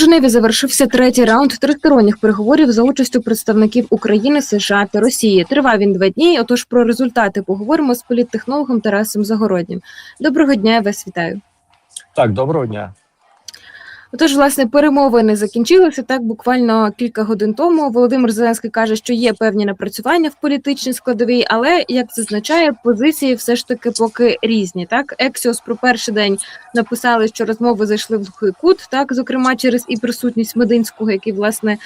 У Женеві завершився третій раунд тристоронніх переговорів за участю представників України, США та Росії. Тривав він два дні. Отож, про результати поговоримо з політтехнологом Тарасом Загороднім. Доброго дня, я вас вітаю. Так, доброго дня. Отож, власне, перемовини закінчилися так буквально кілька годин тому. Володимир Зеленський каже, що є певні напрацювання в політичній складовій, але як зазначає, позиції все ж таки поки різні. Так, Ексіос про перший день написали, що розмови зайшли в глухий кут, так зокрема через і присутність Мединського, який власне.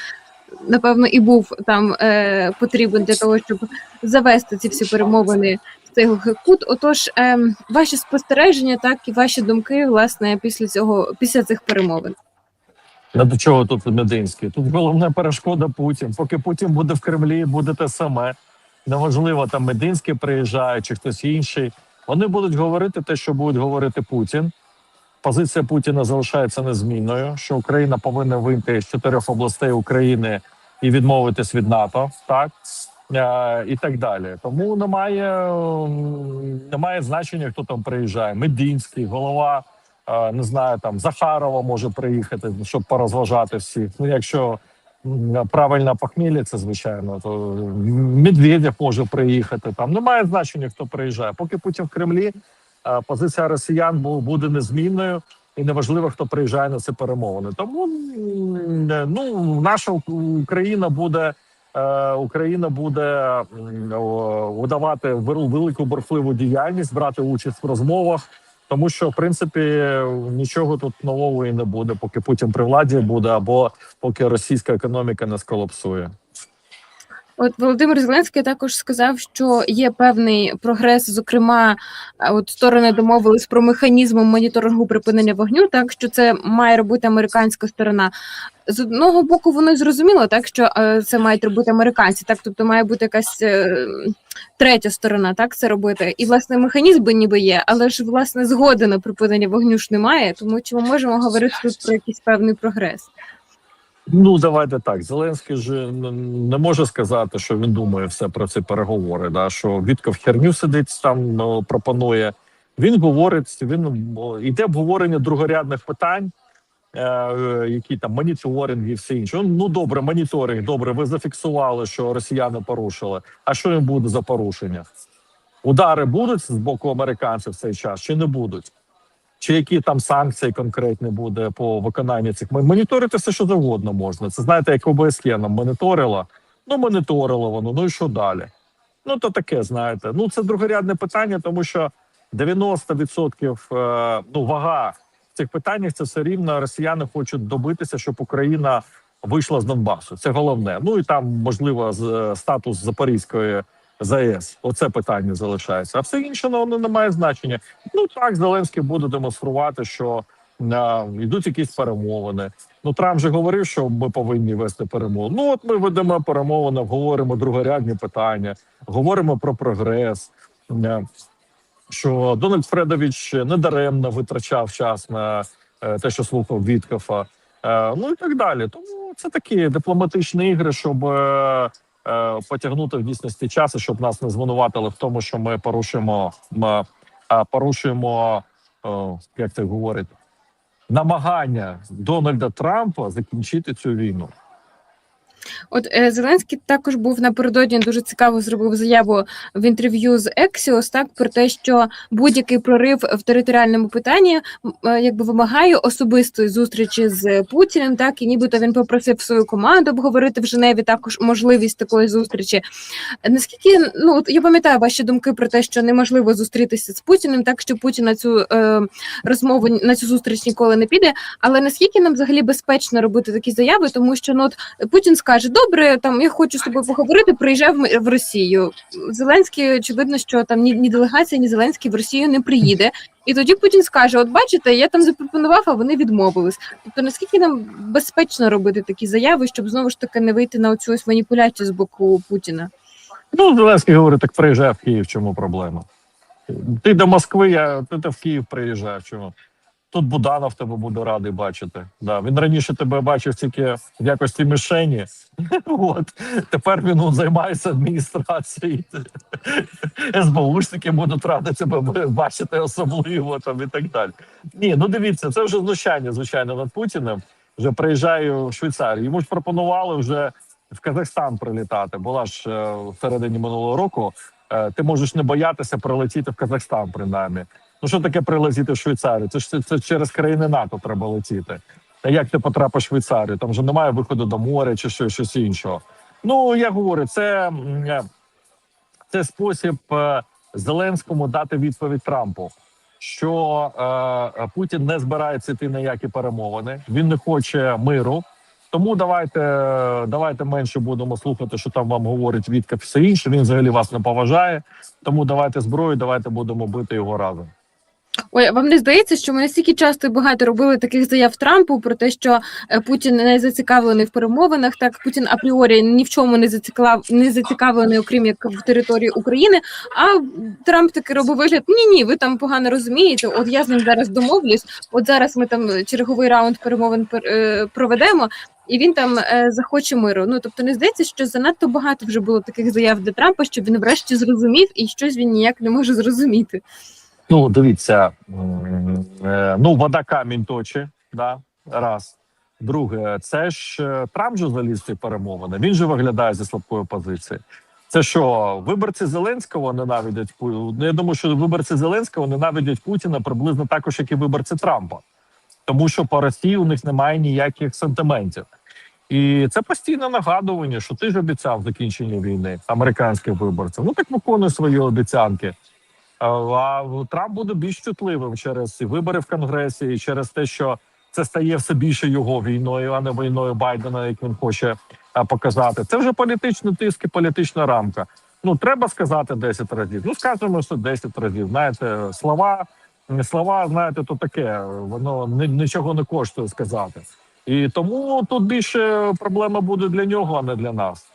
Напевно, і був там е, потрібен для того, щоб завести ці всі перемовини цей кут. Отож, е, ваші спостереження, так і ваші думки, власне, після цього, після цих перемовин. Ну, до чого тут Мединський? Тут головна перешкода Путін. Поки Путін буде в Кремлі, буде те саме. Неважливо, там Мединський приїжджає чи хтось інший. Вони будуть говорити те, що буде говорити Путін. Позиція Путіна залишається незмінною, що Україна повинна вийти з чотирьох областей України і відмовитись від НАТО, так і так далі. Тому немає, немає значення, хто там приїжджає. Мединський, голова не знаю, там Захарова може приїхати, щоб порозважати всіх. Ну, якщо правильно похмілля, це звичайно, то Медведєв може приїхати. Там немає значення, хто приїжджає. Поки Путін в Кремлі, позиція росіян буде незмінною. І неважливо, хто приїжджає на ці перемовини. Тому ну наша Україна буде Україна буде удавати велику борфливу діяльність, брати участь в розмовах. Тому що в принципі нічого тут нового і не буде, поки Путін при владі буде, або поки російська економіка не сколапсує. От Володимир Зеленський також сказав, що є певний прогрес. Зокрема, от сторони домовились про механізм моніторингу припинення вогню, так що це має робити американська сторона. З одного боку, воно зрозуміло, так що е, це мають робити американці, так тобто має бути якась е, третя сторона, так це робити. І власне механізм би ніби є, але ж власне згоди на припинення вогню ж немає. Тому чи ми можемо говорити тут про якийсь певний прогрес? Ну давайте так. Зеленський ж не може сказати, що він думає все про ці переговори. Да що Вітков херню сидить там, ну, пропонує. Він говорить, він йде обговорення другорядних питань, е, е, які там моніторинг і все інше. Ну добре, моніторинг. Добре, ви зафіксували, що росіяни порушили. А що їм буде за порушення? Удари будуть з боку американців в цей час чи не будуть? Чи які там санкції конкретні буде по виконанню цих Мон- моніторити все, що завгодно можна. Це знаєте, як ОБСЄ нам моніторила. Ну, моніторило воно. Ну і що далі? Ну то таке, знаєте. Ну це другорядне питання, тому що 90% е, ну вага в цих питаннях це все рівно. Росіяни хочуть добитися, щоб Україна вийшла з Донбасу. Це головне. Ну і там можливо е, статус Запорізької ЗАЕС. Оце питання залишається. А все інше ну, воно не має значення. Ну так, Зеленський буде демонструвати, що е, йдуть якісь перемовини. Ну Трамп же говорив, що ми повинні вести перемовини. Ну от ми ведемо перемовини, говоримо другорядні питання, говоримо про прогрес. Що Дональд Фредович недаремно витрачав час на е, те, що слухав Віткофа. Е, ну і так далі. Тому це такі дипломатичні ігри, щоб е, потягнути в дійсності часу, щоб нас не звинуватили в тому, що ми порушуємо, ми а, порушуємо, о, як це говорить, намагання Дональда Трампа закінчити цю війну. От е, Зеленський також був напередодні дуже цікаво зробив заяву в інтерв'ю з Ексіос, так про те, що будь-який прорив в територіальному питанні е, якби вимагає особистої зустрічі з Путіним. Так і нібито він попросив свою команду обговорити в Женеві також можливість такої зустрічі. Наскільки ну от я пам'ятаю ваші думки про те, що неможливо зустрітися з Путіним, так що Путін на цю е, розмову на цю зустріч ніколи не піде. Але наскільки нам взагалі безпечно робити такі заяви, тому що ну от Путін скаже: добре, там я хочу з тобою поговорити, приїжджай в Росію. Зеленський, очевидно, що там ні, ні делегація, ні Зеленський в Росію не приїде. І тоді Путін скаже: От бачите, я там запропонував, а вони відмовились. Тобто, наскільки нам безпечно робити такі заяви, щоб знову ж таки не вийти на оцю ось маніпуляцію з боку Путіна? Ну, Зеленський говорить, так приїжджай в Київ, чому проблема? Ти до Москви, я ти, в Київ приїжджаєш. Чому? Тут Буданов тебе буде радий бачити. Да. Він раніше тебе бачив тільки в якості мішені. От. Тепер він ну, займається адміністрацією. СБУшники будуть раді тебе бачити особливо там, і так далі. Ні, ну дивіться, це вже знущання, звичайно, над Путіним. вже приїжджає в Швейцарію. Йому ж пропонували вже в Казахстан прилітати. Була ж е, в середині минулого року. Е, ти можеш не боятися прилетіти в Казахстан, принаймні. Ну що таке прилетіти в Швейцарію? Це ж це, через країни НАТО треба летіти. А як ти потрапиш в Швейцарію? Там вже немає виходу до моря чи щось, щось іншого. Ну я говорю, це, е, це спосіб е, Зеленському дати відповідь Трампу, що е, Путін не збирається йти на які перемовини. Він не хоче миру. Тому давайте, давайте менше будемо слухати, що там вам говорить Вітка, все інше. Він взагалі вас не поважає. Тому давайте зброю, давайте будемо бити його разом. Ой, вам не здається, що ми настільки часто і багато робили таких заяв Трампу про те, що е, Путін не зацікавлений в перемовинах. Так Путін апріорі ні в чому не зациклав, не зацікавлений, окрім як в території України. А Трамп таки робив вигляд: ні, ні, ви там погано розумієте. От я з ним зараз домовлюсь. От зараз ми там черговий раунд перемовин пер- е, проведемо. І він там е, захоче миру. Ну тобто не здається, що занадто багато вже було таких заяв до Трампа, щоб він врешті зрозумів, і щось він ніяк не може зрозуміти. Ну, дивіться, е, ну вода камінь точить, да, раз. Друге, це ж е, Трамп же заліз ці перемовини. Він же виглядає зі слабкої позиції. Це що, виборці Зеленського ненавидять Пу- Ну, Я думаю, що виборці Зеленського ненавидять Путіна приблизно також, як і виборці Трампа, тому що по Росії у них немає ніяких сантиментів. І це постійне нагадування, що ти ж обіцяв закінчення війни американським виборцям. Ну так виконуй свої обіцянки. А а Трамп буде більш чутливим через вибори в Конгресі, і через те, що це стає все більше його війною, а не війною Байдена, як він хоче показати. Це вже політичний тиск і політична рамка. Ну треба сказати 10 разів. Ну скажемо, що 10 разів. Знаєте, слова, слова, знаєте, то таке. Воно нічого не коштує сказати. І тому тут більше проблема буде для нього, а не для нас.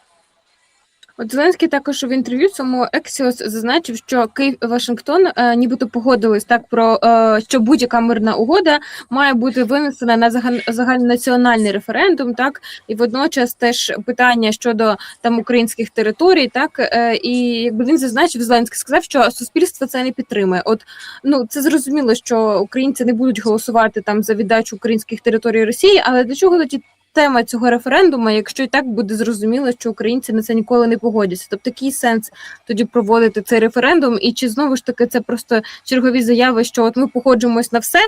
От Зеленський також в інтерв'ю цьому Ексіос зазначив, що Київ і Вашингтон е, нібито погодились так про е, що будь-яка мирна угода має бути винесена на загаль- загальнонаціональний референдум, так і водночас теж питання щодо там українських територій, так е, і якби він зазначив, Зеленський сказав, що суспільство це не підтримує. От ну це зрозуміло, що українці не будуть голосувати там за віддачу українських територій Росії, але для чого тоді тема цього референдуму, якщо і так буде зрозуміло, що українці на це ніколи не погодяться. Тобто, який сенс тоді проводити цей референдум? І чи знову ж таки це просто чергові заяви, що от ми погоджуємось на все,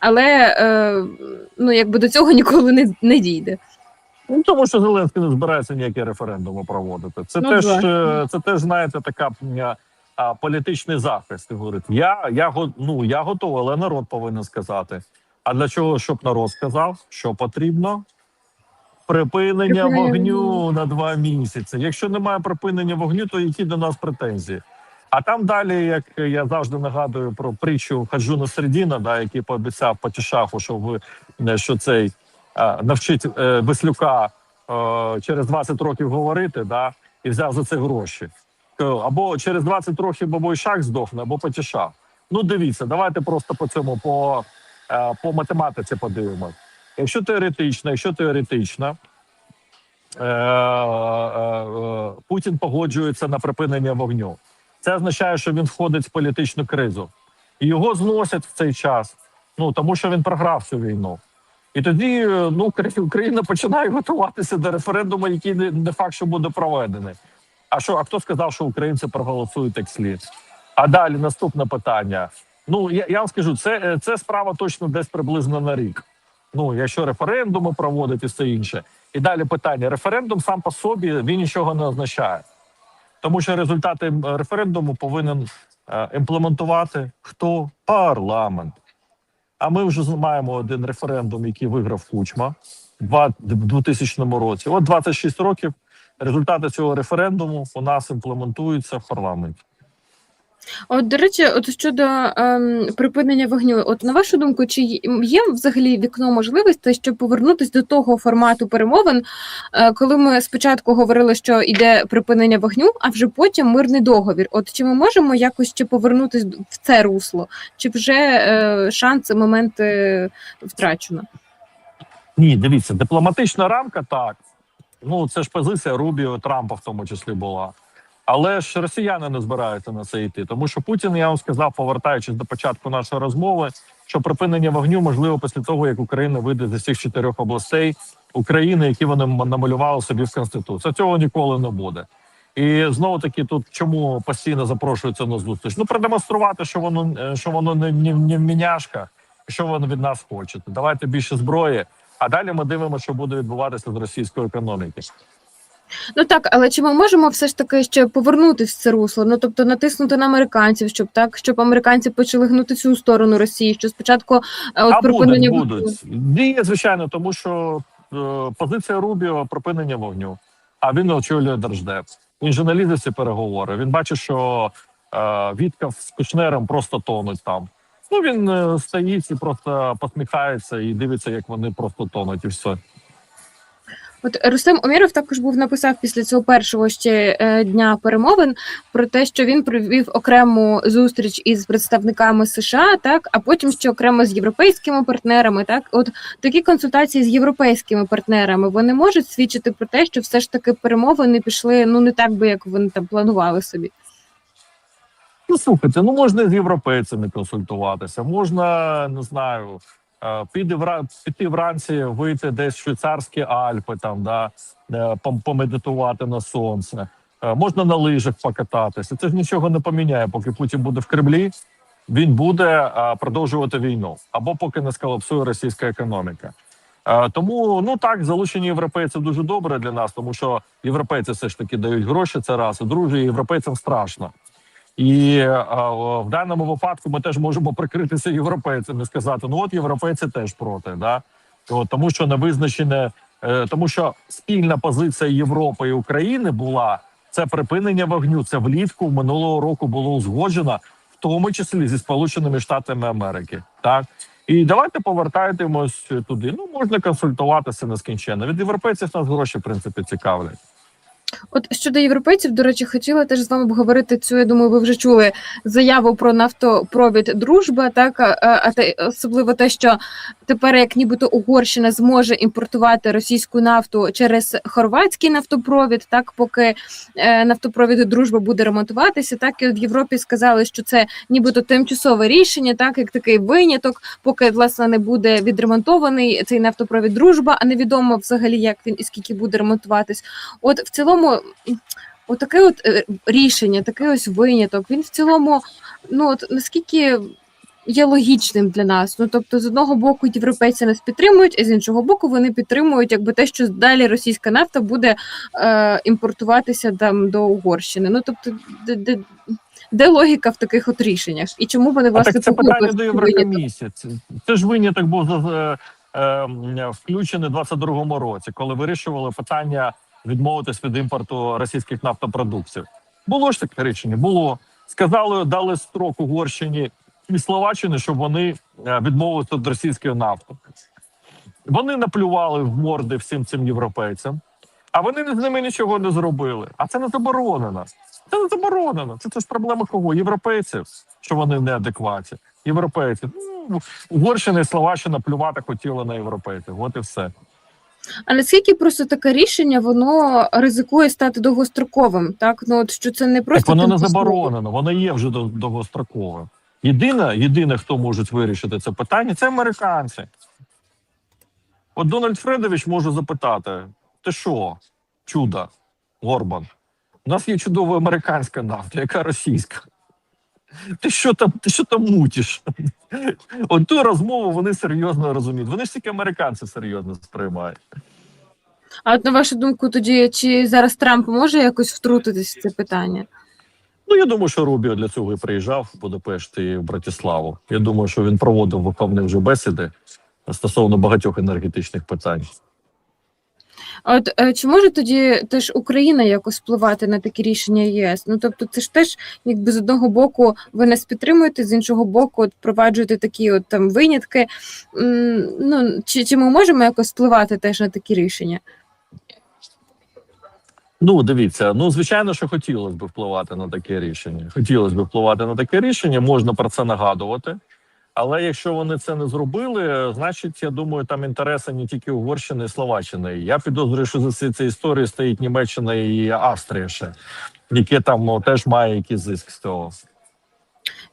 але е, ну якби до цього ніколи не, не дійде. Ну тому що Зеленський не збирається ніякі референдуми проводити. Це Ну, теж да. е, це теж знаєте така а, політичний захист. Говорить, я я ну я готовий, але народ повинен сказати. А для чого щоб народ сказав, що потрібно? Припинення вогню на два місяці. Якщо немає припинення вогню, то які до нас претензії? А там далі, як я завжди нагадую про притчу Хаджуна Середіна, да, який пообіцяв Патішаху, що ви е, що цей е, навчить е, Веслюка е, через 20 років говорити, да, і взяв за це гроші. Е, Або через 20 років або Ішак здохне, або Патішах. Ну дивіться, давайте просто по цьому по, е, по математиці подивимось. Якщо теоретично, якщо теоретично, е, е, е, Путін погоджується на припинення вогню. Це означає, що він входить в політичну кризу, і його зносять в цей час. Ну тому що він програв цю війну. І тоді ну Україна починає готуватися до референдуму, який не, факт, що буде проведений. А що, а хто сказав, що українці проголосують як слід? А далі наступне питання. Ну я, я вам скажу, це, це справа точно десь приблизно на рік. Ну, якщо референдуми проводить і все інше. І далі питання: референдум сам по собі він нічого не означає, тому що результати референдуму повинен е, імплементувати хто парламент. А ми вже маємо один референдум, який виграв Кучма в 2000 році. От 26 років результати цього референдуму у нас імплементуються в парламенті. От, до речі, от щодо ем, припинення вогню, от на вашу думку, чи є- взагалі вікно можливості, щоб повернутися до того формату перемовин, е, коли ми спочатку говорили, що йде припинення вогню, а вже потім мирний договір? От чи ми можемо якось ще повернутися в це русло, чи вже е, шанс моменти втрачено? Ні, дивіться, дипломатична рамка так. Ну це ж позиція Рубіо Трампа в тому числі була. Але ж росіяни не збираються на це йти, тому що Путін, я вам сказав, повертаючись до початку нашої розмови, що припинення вогню можливо після того, як Україна вийде з усіх чотирьох областей України, які вони намалювали собі в конституції. Цього ніколи не буде. І знову таки, тут чому постійно запрошуються на зустріч? Ну продемонструвати, що воно е, що воно не, не, не міняшках, що воно від нас хоче. Давайте більше зброї. А далі ми дивимося, що буде відбуватися з російською економіки. Ну так, але чи ми можемо все ж таки ще повернутися в це русло? Ну тобто натиснути на американців, щоб так, щоб американці почали гнути цю сторону Росії, що спочатку е, от а припинення будуть, будуть. Діє, звичайно, тому що е, позиція Рубіо припинення вогню. А він очолює держдеп. Він же не лізе ці переговори. Він бачить, що е, Віткав з Кушнером просто тонуть там. Ну він е, стоїть і просто посміхається і дивиться, як вони просто тонуть, і все. От Рустем Омєров також був написав після цього першого ще е, дня перемовин про те, що він провів окрему зустріч із представниками США, так а потім ще окремо з європейськими партнерами. Так, от такі консультації з європейськими партнерами вони можуть свідчити про те, що все ж таки перемовини пішли ну не так би, як вони там планували собі. Ну слухайте, ну можна з європейцями консультуватися, можна не знаю. Е, Піди вра- піти вранці, вийти десь в швейцарські Альпи, там да е, помедитувати на сонце. Е, Можна на лижах покататися. Це ж нічого не поміняє, поки Путін буде в Кремлі. Він буде продовжувати війну або поки не сколапсує російська економіка. Тому ну так залучення європейців дуже добре для нас, тому що європейці все ж таки дають гроші. Це раз і друге, європейцям страшно. І е, в даному випадку ми теж можемо прикритися європейцями, сказати: ну от європейці теж проти, да от, тому що не визначене, е, тому що спільна позиція Європи і України була це припинення вогню. Це влітку минулого року було узгоджено, в тому числі зі Сполученими Штатами Америки. Так і давайте повертаємось туди. Ну можна консультуватися нескінченно. Від європейців нас гроші в принципі цікавлять. От щодо європейців, до речі, хотіла теж з вами обговорити цю. Я думаю, ви вже чули заяву про нафтопровід Дружба. Так а, те, особливо те, що тепер, як нібито Угорщина зможе імпортувати російську нафту через хорватський нафтопровід, так поки е, нафтопровід Дружба буде ремонтуватися, так і в Європі сказали, що це нібито тимчасове рішення, так як такий виняток, поки власне не буде відремонтований цей нафтопровід Дружба, а невідомо взагалі, як він і скільки буде ремонтуватись. От в цілому, отаке от е, рішення, такий ось виняток. Він в цілому, ну от наскільки є логічним для нас. Ну тобто, з одного боку, європейці нас підтримують, а з іншого боку, вони підтримують, якби те, що далі російська нафта буде е, імпортуватися там до Угорщини. Ну тобто, де, де, де логіка в таких от рішеннях? І чому вони А власне так це питання до? Єврокомісії. Це, це ж виняток був е, е, включений у 22-му році, коли вирішували питання відмовитись від імпорту російських нафтопродуктів. Було ж таке рішення, було. Сказали, дали строк Угорщині і Словаччині, щоб вони е, відмовилися від російської нафти. Вони наплювали в морди всім цим європейцям, а вони з ними нічого не зробили. А це не заборонено. Це не заборонено. Це, це ж проблема кого? Європейців, що вони неадекватні. Європейці. Ну, Угорщина і Словаччина плювати хотіли на європейців. От і все. А наскільки просто таке рішення воно ризикує стати довгостроковим? Так, ну от що це не просто так воно не заборонено, воно є вже до- довгострокове. Єдине, єдине, хто може вирішити це питання, це американці. От Дональд Фредович може запитати: ти що, чудо, Горбан? У нас є чудова американська нафта, яка російська. Ти що там, ти що там мутиш? От ту розмову вони серйозно розуміють. Вони ж тільки американці серйозно сприймають. А от на вашу думку, тоді чи зараз Трамп може якось втрутитись в це питання? Ну, я думаю, що Рубіо для цього і приїжджав в Будапешт і в Братиславу. Я думаю, що він проводив виховні вже бесіди стосовно багатьох енергетичних питань. От е, чи може тоді теж Україна якось впливати на такі рішення ЄС? Ну тобто, це ж теж якби з одного боку ви нас підтримуєте, з іншого боку, от впроваджуєте такі от там винятки. Ну чи, чи ми можемо якось впливати теж на такі рішення? Ну, дивіться, ну звичайно, що хотілося б впливати на таке рішення. Хотілося б впливати на таке рішення, можна про це нагадувати. Але якщо вони це не зробили, значить, я думаю, там інтереси не тільки Угорщини і Словаччини. Я підозрюю, що за ці- цією історією стоїть Німеччина і Австрія ще, яке там теж має якийсь зиск з цього.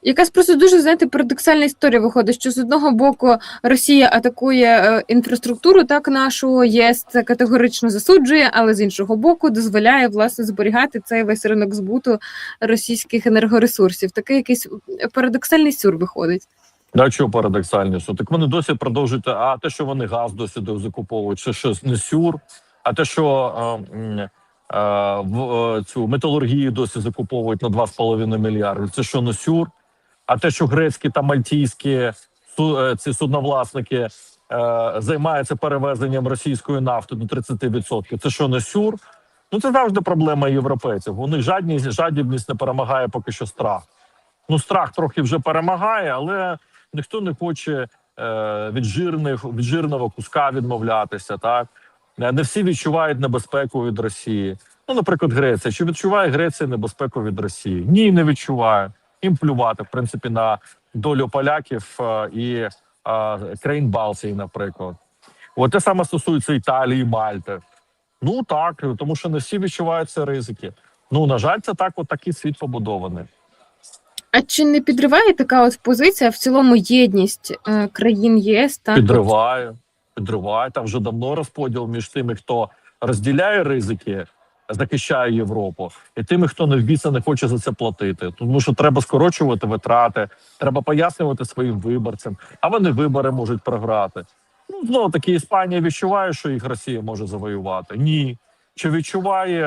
Якась просто дуже знаєте парадоксальна історія виходить, що з одного боку Росія атакує е, інфраструктуру так нашу, ЄС це категорично засуджує, але з іншого боку дозволяє власне зберігати цей весь ринок збуту російських енергоресурсів. Такий якийсь парадоксальний сюр виходить. Да, чого парадоксальніше? Так вони досі продовжують. А те, що вони газ досі закуповують, це щось не сюр. А те, що е, е, в цю металургію досі закуповують на 2,5 мільярди, це що не сюр. А те, що грецькі та мальтійські е, ці судновласники е, займаються перевезенням російської нафти до 30%, це що не сюр? Ну це завжди проблема європейців. У них жадність, жадібність не перемагає поки що страх. Ну, страх трохи вже перемагає, але ніхто не хоче е, від жирних від жирного куска відмовлятися. Так Е, не всі відчувають небезпеку від Росії. Ну, наприклад, Греція. Чи відчуває Греція небезпеку від Росії? Ні, не відчуває. Їм плювати в принципі на долю поляків е, і е, країн Балтії, наприклад. От те саме стосується Італії, Мальти. Ну так, тому що не всі відчувають ці ризики. Ну на жаль, це так, от такий світ побудований. А чи не підриває така от позиція в цілому єдність е, країн ЄС? Так підриває, підриває. Там вже давно розподіл між тими, хто розділяє ризики, захищає Європу, і тими, хто не в біса не хоче за це платити. Тому що треба скорочувати витрати, треба пояснювати своїм виборцям, а вони вибори можуть програти. Ну знову таки, Іспанія відчуває, що їх Росія може завоювати. Ні. Чи відчуває,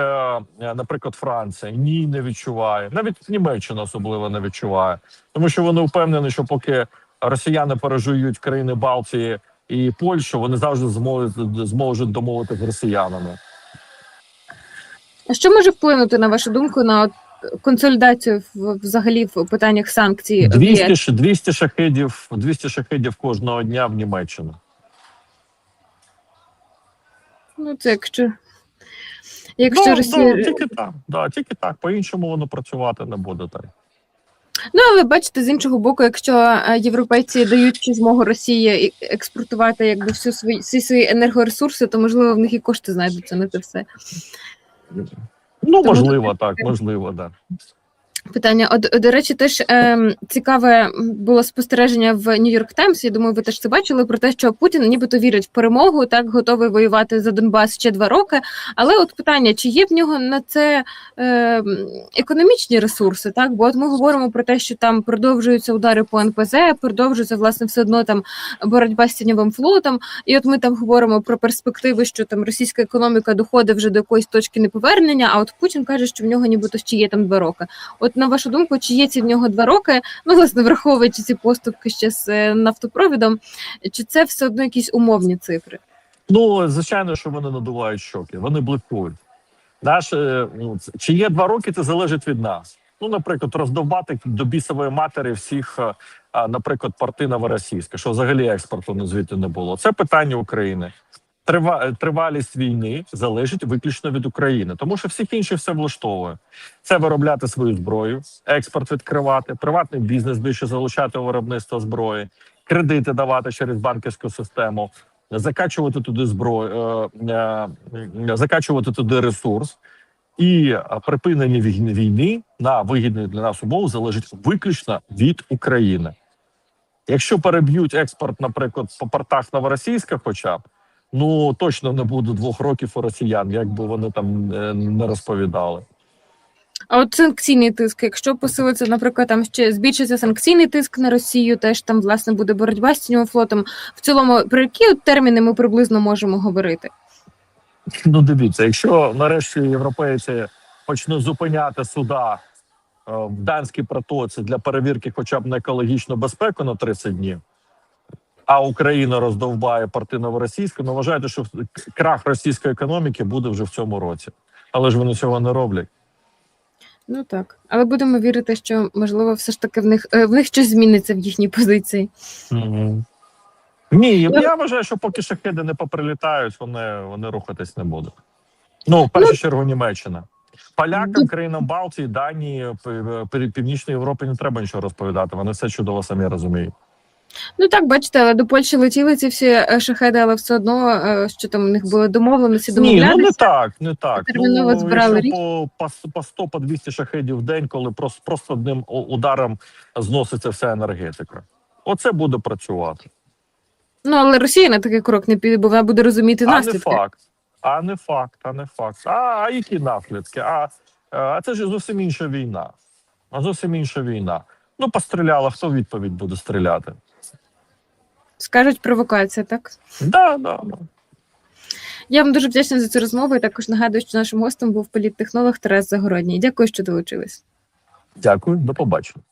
е, наприклад, Франція? Ні, не відчуває. Навіть Німеччина особливо не відчуває, тому що вони впевнені, що поки росіяни пережують країни Балтії і Польщу, вони завжди зможуть, зможуть домовити з росіянами. А що може вплинути на вашу думку на консолідацію взагалі в питаннях санкцій? в 200, ЄС? ш- 200 шахедів, 200 шахедів кожного дня в Німеччину. Ну це якщо. Якщо ну, Росія да, тільки так, да, тільки так. По-іншому воно працювати не буде так. Ну, але бачите, з іншого боку, якщо е, європейці дають чи змогу Росії експортувати якби всю свої всі свої енергоресурси, то можливо в них і кошти знайдуться на це все. Ну, Тому можливо, так, можливо, да. Питання. От, до речі, теж ем, цікаве було спостереження в Нью-Йорк Таймс. Я думаю, ви теж це бачили про те, що Путін нібито вірить в перемогу, так готовий воювати за Донбас ще два роки. Але от питання: чи є в нього на це ем, економічні ресурси? Так, бо от ми говоримо про те, що там продовжуються удари по НПЗ, продовжується власне все одно там боротьба з тіньовим флотом. І от ми там говоримо про перспективи, що там російська економіка доходить вже до якоїсь точки неповернення. А от Путін каже, що в нього нібито ще є там два роки. От на вашу думку, чи є ці в нього два роки? Ну, власне, враховуючи ці поступки ще з е, нафтопровідом, чи це все одно якісь умовні цифри? Ну, звичайно, що вони надувають щоки, вони блефують. Наш, е, ну, чи є два роки, це залежить від нас. Ну, наприклад, роздовбати до бісової матері всіх, е, наприклад, порти новоросійська, що взагалі експорту не звідти не було. Це питання України. Трива, тривалість війни залежить виключно від України, тому що всіх інших все влаштовує. Це виробляти свою зброю, експорт відкривати, приватний бізнес більше залучати у виробництво зброї, кредити давати через банківську систему, закачувати туди зброю, е, е, закачувати туди ресурс. І припинення війни, на вигідних для нас умов залежить виключно від України. Якщо переб'ють експорт, наприклад, по портах Новоросійська, хоча б ну точно не буде двох років у росіян, як би вони там е, не розповідали. А от санкційний тиск, якщо посилиться, наприклад, там ще збільшиться санкційний тиск на Росію, теж там власне буде боротьба з тіньовим флотом. В цілому, про які от терміни ми приблизно можемо говорити? Ну, дивіться, якщо нарешті європейці почнуть зупиняти суда е, в данській протоці для перевірки, хоча б на екологічну безпеку на 30 днів, а Україна роздовбає порти новоросійську, ну вважайте, що крах російської економіки буде вже в цьому році. Але ж вони цього не роблять. Ну так, але будемо вірити, що можливо, все ж таки в них е, в них щось зміниться в їхній позиції. Угу. Ні, я вважаю, що поки шахеди не поприлітають, вони, вони рухатись не будуть. Ну, в першу чергу, Німеччина. Полякам, країнам Балтії, Данії, Північної Європи не треба нічого розповідати. Вони все чудово самі розуміють. Ну так, бачите, але до Польщі летіли ці всі е, шахеди, але все одно, е, що там у них були домовленості, Ні, ну не так, не так. Терміново ну, збирали річ. по, по, по 100, по 200 шахедів в день, коли просто, просто одним ударом зноситься вся енергетика. Оце буде працювати. Ну але Росія на такий крок не піде, бо вона буде розуміти А не факт. А не факт, а не факт. А, а які наслідки? А, а це ж зовсім інша війна. А зовсім інша війна. Ну, постріляла, хто відповідь буде стріляти? Скажуть провокація, так? Да, да, да. Я вам дуже вдячна за цю розмову. І також нагадую, що нашим гостем був політтехнолог Тарас Загородній. Дякую, що долучились. Дякую, до побачення.